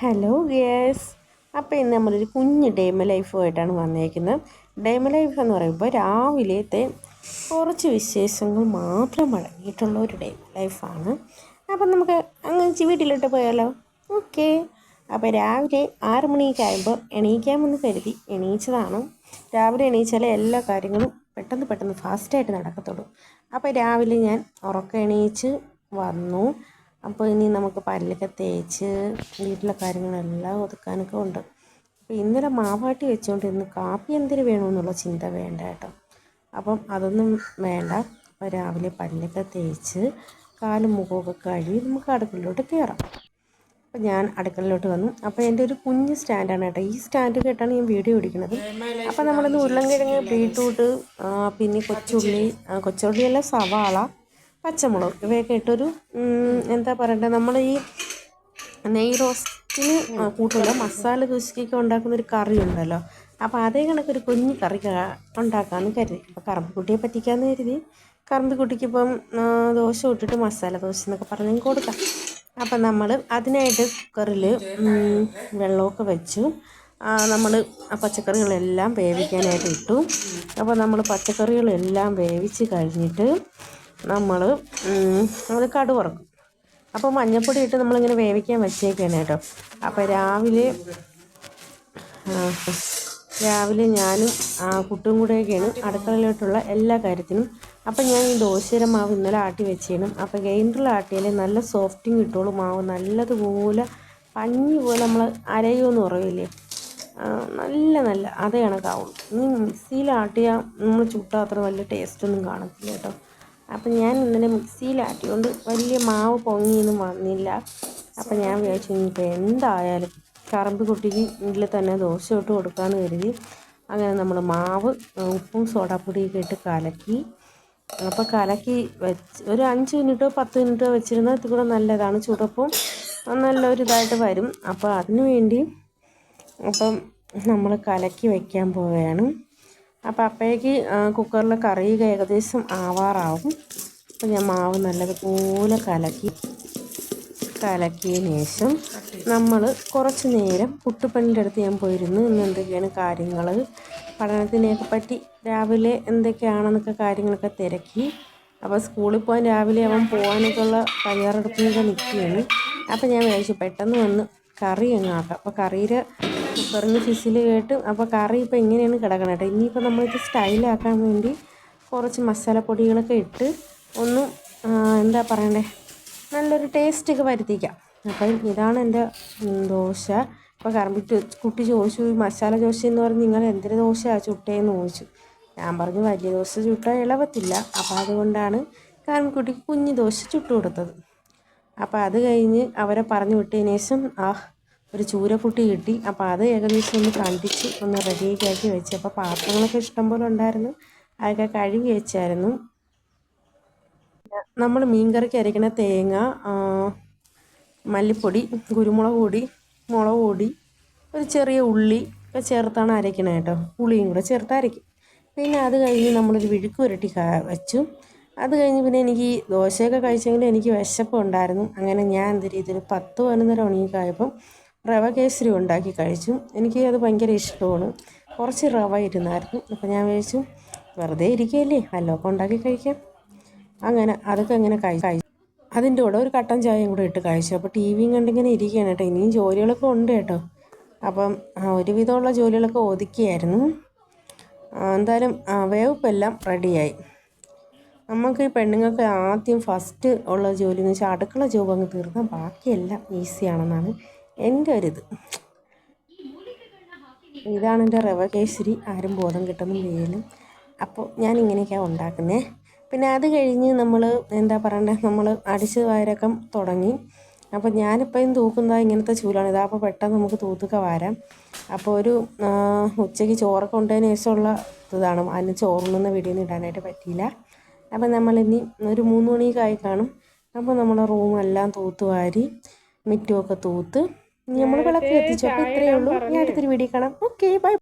Hello gas അപ്പോൾ ഇന്ന് നമ്മളൊരു കുഞ്ഞ് ഡേമ ലൈഫുമായിട്ടാണ് വന്നേക്കുന്നത്. ഡേമ ലൈഫ് എന്ന് പറയുമ്പോൾ രാവിലത്തെ കുറച്ച് വിശേഷങ്ങൾ മാത്രം അടങ്ങിയിട്ടുള്ള ഒരു ഡേമ ലൈഫാണ് അപ്പം നമുക്ക് അങ്ങനെ വീട്ടിലോട്ട് പോയാലോ? ഓക്കെ അപ്പോൾ രാവിലെ ആറ് മണിയൊക്കെ ആകുമ്പോൾ എണീക്കാമെന്ന് കരുതി എണീച്ചതാണ്. രാവിലെ എണീച്ചാലേ എല്ലാ കാര്യങ്ങളും പെട്ടെന്ന് പെട്ടെന്ന് ഫാസ്റ്റായിട്ട് നടക്കത്തുള്ളൂ. അപ്പോൾ രാവിലെ ഞാൻ ഉറക്കം എണീച്ച് വന്നു. അപ്പോൾ ഇനി നമുക്ക് പല്ലൊക്കെ തേച്ച് വീട്ടിലെ കാര്യങ്ങളെല്ലാം ഒതുക്കാനൊക്കെ ഉണ്ട്. അപ്പോൾ ഇന്നലെ മാവാട്ടി വെച്ചുകൊണ്ട് ഇന്ന് കാപ്പി എന്തിനു വേണമെന്നുള്ള ചിന്ത വേണ്ട കേട്ടോ. അപ്പം അതൊന്നും വേണ്ട. അപ്പോൾ രാവിലെ പല്ലൊക്കെ തേച്ച് കാലും മുഖമൊക്കെ കഴുകി നമുക്ക് അടുക്കളയിലോട്ട് കയറാം. അപ്പം ഞാൻ അടുക്കളയിലോട്ട് വന്നു. അപ്പോൾ എന്റെ ഒരു കുഞ്ഞ് സ്റ്റാൻഡാണ് കേട്ടോ. ഈ സ്റ്റാൻഡ് കേട്ടാണ് ഞാൻ വീഡിയോ ഓടിക്കുന്നത് അപ്പോൾ നമ്മളിന്ന് ഉരുളൻകിഴങ്ങ് ബീട്രൂട്ട് പിന്നെ കൊച്ചുള്ളി കൊച്ചുള്ളിയല്ല സവാള പച്ചമുളക് ഇവയൊക്കെ ഇട്ടൊരു എന്താ പറയണ്ടേ നമ്മൾ ഈ നെയ് റോസ്റ്റിന് കൂട്ടുള്ള മസാല ദോശയ്ക്കൊക്കെ ഉണ്ടാക്കുന്ന ഒരു കറി ഉണ്ടല്ലോ. അപ്പോൾ അതേ കണക്കൊരു കുഞ്ഞു കറി ഉണ്ടാക്കാമെന്ന് കരുതി. അപ്പോൾ കറമ്പിക്കുട്ടിയെ പറ്റിക്കാമെന്ന് കരുതി. കറമ്പിക്കുട്ടിക്ക് ഇപ്പം ദോശ ഇട്ടിട്ട് മസാല ദോശ എന്നൊക്കെ പറഞ്ഞ് കൊടുക്കാം. അപ്പം നമ്മൾ അതിനായിട്ട് കുക്കറിൽ വെള്ളമൊക്കെ വെച്ചു. നമ്മൾ പച്ചക്കറികളെല്ലാം വേവിക്കാനായിട്ട് ഇട്ടു. അപ്പോൾ നമ്മൾ പച്ചക്കറികളെല്ലാം വേവിച്ച് കഴിഞ്ഞിട്ട് നമ്മൾ നമ്മൾ കടു വറക്കും. അപ്പോൾ മഞ്ഞൾപ്പൊടി ഇട്ട് നമ്മളിങ്ങനെ വേവിക്കാൻ വെച്ചേക്കാണ് കേട്ടോ. അപ്പോൾ രാവിലെ രാവിലെ ഞാനും ആ കുട്ടും കൂടെയൊക്കെയാണ് അടുക്കളയിലോട്ടുള്ള എല്ലാ കാര്യത്തിനും. അപ്പം ഞാൻ ഈ ദോശയുടെ മാവ് ഇന്നലെ ആട്ടി വെച്ചേനും അപ്പോൾ ഗ്രൈൻഡറിൽ ആട്ടിയാൽ നല്ല സോഫ്റ്റിങ് കിട്ടുള്ളൂ മാവ്. നല്ലതുപോലെ പഞ്ഞി പോലെ നമ്മൾ അരയുമെന്ന് പറയില്ലേ നല്ല നല്ല അതേ കണക്കാവുള്ളൂ. ഇനി മിക്സിയിൽ ആട്ടിയാൽ നമ്മൾ ചുട്ടാത്ര നല്ല ടേസ്റ്റൊന്നും കാണത്തില്ല കേട്ടോ. അപ്പം ഞാൻ ഇന്നലെ മിക്സിയിലാട്ടിയോണ്ട് വലിയ മാവ് പൊങ്ങിയൊന്നും വന്നില്ല. അപ്പം ഞാൻ വിചാരിച്ചു ഇനിയിപ്പോൾ എന്തായാലും കറമ്പ് കുട്ടിക്ക് ഇതിൽ തന്നെ ദോശ ഇട്ട് കൊടുക്കാമെന്ന് കരുതി അങ്ങനെ നമ്മൾ മാവ് ഉപ്പും സോഡാപ്പൊടിയൊക്കെ ഇട്ട് കലക്കി. അപ്പോൾ കലക്കി വെച്ച് ഒരു അഞ്ച് മിനിറ്റോ പത്ത് മിനിറ്റോ വെച്ചിരുന്നാൽ ഇത് കൂടെ നല്ലതാണ്. ചുടപ്പും നല്ലൊരു ഇതായിട്ട് വരും. അപ്പോൾ അതിനു വേണ്ടി അപ്പം നമ്മൾ കലക്കി വയ്ക്കാൻ പോവുകയാണ്. അപ്പോൾ അപ്പോഴേക്ക് കുക്കറിൽ കറി ഏകദേശം ആവാറാവും. അപ്പോൾ ഞാൻ മാവ് നല്ലതുപോലെ കലക്കി കലക്കിയ ശേഷം നമ്മൾ കുറച്ച് നേരം പുട്ടുപ്പണിന്റെ അടുത്ത് ഞാൻ പോയിരുന്നു. ഇന്ന് എന്തൊക്കെയാണ് കാര്യങ്ങൾ പഠനത്തിനെയൊക്കെ പറ്റി രാവിലെ എന്തൊക്കെയാണെന്നൊക്കെ കാര്യങ്ങളൊക്കെ തിരക്കി. അപ്പോൾ സ്കൂളിൽ പോകാൻ രാവിലെ അവൻ പോകാനൊക്കെ ഉള്ള തയ്യാറെടുപ്പിനൊക്കെ നിൽക്കുകയാണ്. അപ്പോൾ ഞാൻ വിചാരിച്ചു പെട്ടെന്ന് വന്ന് കറി അങ്ങ് ആക്കാം. അപ്പോൾ കറിയിൽ കുക്കറിന് ഫിസിൽ കേട്ട് അപ്പോൾ കറി ഇപ്പോൾ ഇങ്ങനെയാണ് കിടക്കണം കേട്ടോ. ഇനിയിപ്പോൾ നമ്മളിത് സ്റ്റൈലാക്കാൻ വേണ്ടി കുറച്ച് മസാലപ്പൊടികളൊക്കെ ഇട്ട് ഒന്ന് എന്താ പറയണ്ടേ? നല്ലൊരു ടേസ്റ്റൊക്കെ വരുത്തിക്കാം. അപ്പം ഇതാണ് എന്റെ ദോശ. അപ്പോൾ കറമ്പിട്ട് കുട്ടി ചോദിച്ചു മസാല ദോശ എന്ന് പറഞ്ഞ് നിങ്ങൾ എന്തൊരു ദോശയാണ് ചുട്ടേന്ന് ചോദിച്ചു. ഞാൻ പറഞ്ഞു വലിയ ദോശ ചുട്ടാൽ ഇളവത്തില്ല അപ്പോൾ അതുകൊണ്ടാണ് കറമ്പിക്കുട്ടിക്ക് കുഞ്ഞു ദോശ ചുട്ടു കൊടുത്തത്. അപ്പോൾ അത് കഴിഞ്ഞ് അവരെ പറഞ്ഞു വിട്ടതിന് ശേഷം ഒരു ചൂരക്കുട്ടി കിട്ടി. അപ്പോൾ അത് ഏകദേശം ഒന്ന് കണ്ടിച്ച് ഒന്ന് റെഡിയൊക്കെ ആക്കി വെച്ച്. അപ്പോൾ പാത്രങ്ങളൊക്കെ ഇഷ്ടംപോലെ ഉണ്ടായിരുന്നു. അതൊക്കെ കഴുകി വെച്ചായിരുന്നു. നമ്മൾ മീൻകറിക്ക് അരയ്ക്കണ തേങ്ങ മല്ലിപ്പൊടി കുരുമുളക് പൊടി മുളക് പൊടി ഒരു ചെറിയ ഉള്ളി ഒക്കെ ചേർത്താണ് അരയ്ക്കണത് കേട്ടോ. പുളിയും കൂടെ ചേർത്ത് അരയ്ക്കും. പിന്നെ അത് കഴിഞ്ഞ് നമ്മളൊരു വിഴുക്ക് പുരട്ടി വെച്ചു. അത് കഴിഞ്ഞ് പിന്നെ എനിക്ക് ദോശയൊക്കെ കഴിച്ചെങ്കിലും എനിക്ക് വിശപ്പ് ഉണ്ടായിരുന്നു. അങ്ങനെ ഞാൻ എന്ത് രീതിയിൽ പത്ത് പതിനൊന്നര മണിയൊക്കെ റവ കേസരി ഉണ്ടാക്കി കഴിച്ചു. എനിക്ക് അത് ഭയങ്കര ഇഷ്ടമാണ്. കുറച്ച് റവ ഇരുന്നായിരുന്നു. അപ്പോൾ ഞാൻ വിചാരിച്ചു വെറുതെ ഇരിക്കുകയല്ലേ? വല്ലതൊക്കെ ഉണ്ടാക്കി കഴിക്കാം. അങ്ങനെ അതൊക്കെ അങ്ങനെ കഴിച്ചു അതിന്റെ കൂടെ ഒരു കട്ടൻ ചായയും കൂടെ ഇട്ട് കഴിച്ചു. അപ്പോൾ ടി വിയും കണ്ടിങ്ങനെ ഇരിക്കുകയാണ് കേട്ടോ. ഇനിയും ജോലികളൊക്കെ ഉണ്ട് കേട്ടോ. അപ്പം ഒരുവിധമുള്ള ജോലികളൊക്കെ ഒതുക്കിയായിരുന്നു. എന്തായാലും വേവപ്പെല്ലാം റെഡിയായി. നമുക്ക് ഈ പെണ്ണുങ്ങൾക്ക് ആദ്യം ഫസ്റ്റ് ഉള്ള ജോലി എന്ന് വെച്ചാൽ അടുക്കള ജോബ് അങ്ങ് തീർന്നാൽ ബാക്കിയെല്ലാം ഈസിയാണെന്നാണ് എന്റെ ഒരിത് ഇതാണ് എന്റെ റവ കേസരി ആരും ബോധം കിട്ടുന്ന വേലും അപ്പോൾ ഞാൻ ഇങ്ങനെയൊക്കെയാണ് ഉണ്ടാക്കുന്നത് പിന്നെ അത് കഴിഞ്ഞ് നമ്മൾ എന്താ പറയണ്ടേ? നമ്മൾ അടിച്ച് വാരക്കം തുടങ്ങി. അപ്പോൾ ഞാനിപ്പം തൂക്കുന്നത് ഇങ്ങനത്തെ ചൂലാണ്. ഇതാ അപ്പോൾ പെട്ടെന്ന് നമുക്ക് തൂത്തൊക്കെ വാരാം. അപ്പോൾ ഒരു ഉച്ചയ്ക്ക് ചോറൊക്കെ കൊണ്ടതിന് ശേഷമുള്ള ഇതാണ്. അതിന് ചോറുണ്ണുന്ന വീഡിയോ ഇടാനായിട്ട് പറ്റിയില്ല. അപ്പം നമ്മളിനി ഒരു മൂന്ന് മണിയൊക്കെ ആയി കാണും. അപ്പോൾ നമ്മുടെ റൂമെല്ലാം തൂത്ത് വാരി മിറ്റുമൊക്കെ തൂത്ത് നമ്മൾ വിളക്ക് എത്തിച്ചു അപ്പോൾ ഇത്രയേ ഉള്ളൂ. ഞാൻ അടുത്തൊരു വീഡിയോ കാണാം. Okay bye